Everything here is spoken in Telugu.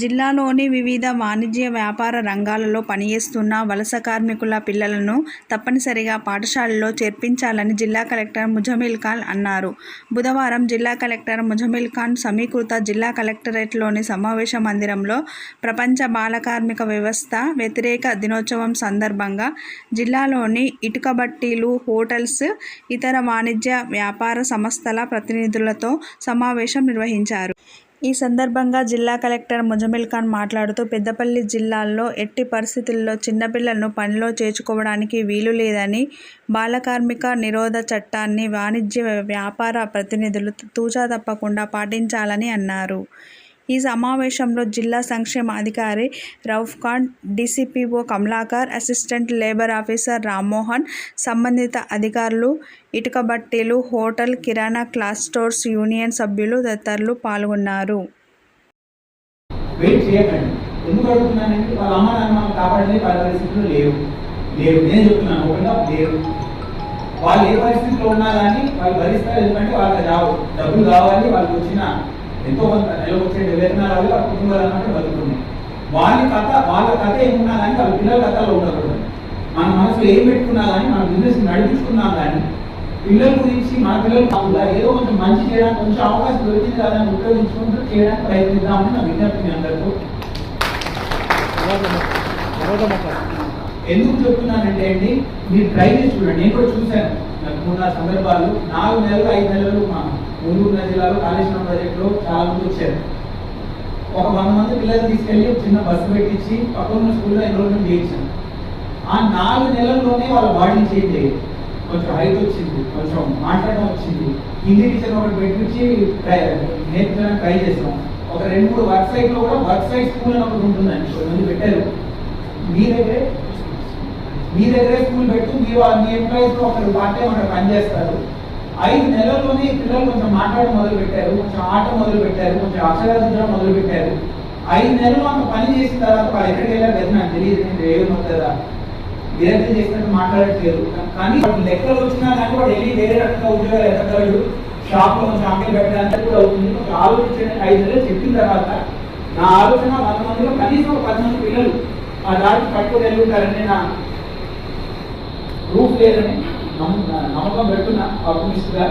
జిల్లాలోని వివిధ వాణిజ్య వ్యాపార రంగాలలో పనిచేస్తున్న వలస కార్మికుల పిల్లలను తప్పనిసరిగా పాఠశాలలో చేర్పించాలని జిల్లా కలెక్టర్ ముజమిల్ ఖాన్ అన్నారు. బుధవారం జిల్లా కలెక్టర్ ముజమిల్ ఖాన్ సమీకృత జిల్లా కలెక్టరేట్లోని సమావేశ మందిరంలో ప్రపంచ బాల కార్మిక వ్యవస్థ వ్యతిరేక దినోత్సవం సందర్భంగా జిల్లాలోని ఇటుకబట్టీలు హోటల్స్ ఇతర వాణిజ్య వ్యాపార సంస్థల ప్రతినిధులతో సమావేశం నిర్వహించారు. ఈ సందర్భంగా జిల్లా కలెక్టర్ ముజమిల్ ఖాన్ మాట్లాడుతూ పెద్దపల్లి జిల్లాలో ఎట్టి పరిస్థితుల్లో చిన్నపిల్లలను పనిలో చేర్చుకోవడానికి వీలు లేదని బాలకార్మిక నిరోధ చట్టాన్ని వాణిజ్య వ్యాపార ప్రతినిధులు తూచా తప్పకుండా పాటించాలని అన్నారు. ఈ సమావేశంలో జిల్లా సంక్షేమ అధికారి Rauf Khan DCPO Kamalakar assistant labour officer Rammohan సంబంధిత అధికారులు ఇటుక బట్టీలు హోటల్ కిరాణా క్లాస్ స్టోర్స్ యూనియన్ సభ్యులు తదితరులు పాల్గొన్నారు. వెయిట్ చేయకండి. ఎందుకు అడుగుతున్నానంటే వాళ్ళ అమ్మ నాన్న మనం కాపాడలే వాళ్ళ పరిస్థితులు లేవు లేవు నేను చెప్తున్నాను ఒకగా లేవు వాళ్ళు ఏ పరిస్థితిలో ఉన్నా కానీ వాళ్ళు భరిస్తారు ఎందుకంటే వాళ్ళకి రావు డబ్బులు కావాలి వాళ్ళకి వచ్చిన ఎంతో మంది నెలకు వచ్చే వేతనాలు వాళ్ళ కుటుంబాలు అన్నట్టు వాళ్ళ కథ వాళ్ళ కథ ఏమున్నా కానీ వాళ్ళ పిల్లల కథలో ఉండకూడదు. మన మనసులో ఏం పెట్టుకున్నా కానీ మన బిజినెస్ నడిపించుకున్నా కానీ పిల్లల గురించి మన పిల్లలు కాకుండా ఏదో కొంచెం మంచి చేయడానికి కొంచెం అవకాశం దొరికింది కదా అని ఉపయోగించుకుంటూ చేయడానికి ప్రయత్నిద్దామని నా విజ్ఞప్తి మీ అందరితో. ఎందుకు చెప్తున్నానంటే అండి మీరు ట్రై చేసి చూడండి. నేను కూడా చూశాను. నాకు మూడు నాలుగు సందర్భాలు నాలుగు నెలలు ఐదు నెలలు మా ఊరూరు జిల్లాలో కాళేశ్వరం ప్రాజెక్టులో చాలా మంది వచ్చారు. ఒక వంద మంది పిల్లలు తీసుకెళ్ళి చిన్న బస్సు పెట్టించి పక్కన స్కూల్లో ఎన్రోల్మెంట్ చేయించాను ఆ నాలుగు నెలల్లోనే వాళ్ళ బాడీ చేంజ్ అయ్యింది. కొంచెం హైట్ వచ్చింది కొంచెం మాట్లాడడం వచ్చింది. హిందీ టీచర్ ఒకటి పెట్టించి ట్రై నేర్పించడానికి ట్రై చేసాం ఒక రెండు మూడు వర్క్ సైట్లో కూడా వర్క్ సైట్ స్కూల్ అని ఒకటి ఉంటుందండి కొంతమంది పెట్టారు. మీ దగ్గరే మీ దగ్గరే స్కూల్ పెట్టు మీరు మీ ఎంప్లాయీస్ ఒకరు పార్ట్ టైం అక్కడ పనిచేస్తారు ఐదు నెలల్లోనే పిల్లలు కొంచెం మాట్లాడడం మొదలు పెట్టారు కొంచెం ఆట మొదలు పెట్టారు కొంచెం అక్షరాధించడం మొదలు పెట్టారు ఐదు నెలలు అంత పని చేసిన తర్వాత వాళ్ళు ఎక్కడికి వెళ్ళారు కదా నాకు తెలియదు నేను ఏమో కదా చేసినట్టు మాట్లాడట్లేదు. కానీ వాడు లెక్కలు వచ్చినా కానీ వాడు వెళ్ళి వేరే రకంగా ఉద్యోగాలు ఎక్కగలడు షాప్లో కొంచెం అంకెలు పెట్టడానికి కూడా అవుతుంది. కొంచెం ఆలోచించండి. ఐదు నెలలు చెప్పిన తర్వాత నా ఆలోచన వంద మందిలో కనీసం ఒక పది మంది పిల్లలు ఆ దారికి పట్టుకొని ఉంటారని నా రూఫ్ లేదని నమ్మకం పెడుతున్నా ఆప్టిమిస్ట్గా